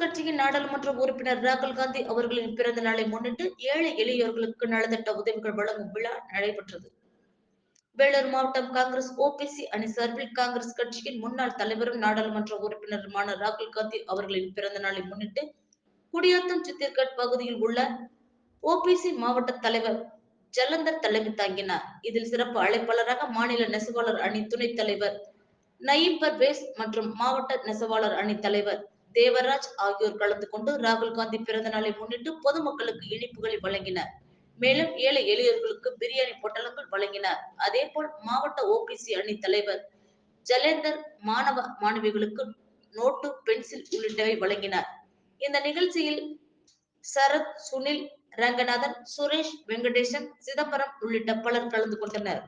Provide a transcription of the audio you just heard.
கட்சியின் நாடாளுமன்ற உறுப்பினர் ராகுல் காந்தி அவர்களின் பிறந்த நாளை முன்னிட்டு ஏழை எளியோர்களுக்கு நலத்திட்ட உதவிகள் வழங்கும் விழா நடைபெற்றது. வேலூர் மாவட்டம் காங்கிரஸ் ஓபிசி அணி சார்பில் காங்கிரஸ் கட்சியின் முன்னாள் தலைவரும் நாடாளுமன்ற உறுப்பினருமான ராகுல் காந்தி அவர்களின் பிறந்த நாளை முன்னிட்டு குடியாத்தம் சித்திர்கட் பகுதியில் உள்ள ஓபிசி மாவட்ட தலைவர் ஜலந்தர் தலைமை தாங்கினார். இதில் சிறப்பு அழைப்பாளராக மாநில நெசவாளர் அணி துணைத் தலைவர் நயிம்பர் வேஸ் மற்றும் மாவட்ட நெசவாளர் அணி தலைவர் தேவராஜ் ஆகியோர் கலந்து கொண்டு ராகுல் காந்தி பிறந்த நாளை முன்னிட்டு பொதுமக்களுக்கு இனிப்புகளை வழங்கினர். மேலும் ஏழை எளியவர்களுக்கு பிரியாணி பொட்டலங்கள் வழங்கினார். அதேபோல் மாவட்ட ஓபிசி அணி தலைவர் ஜலேந்தர் மாணவ மாணவிகளுக்கு நோட்டு பென்சில் உள்ளிட்டவை வழங்கினார். இந்த நிகழ்ச்சியில் சரத் சுனில் ரங்கநாதன் சுரேஷ் வெங்கடேசன் சிதம்பரம் உள்ளிட்ட பலர் கலந்து கொண்டனர்.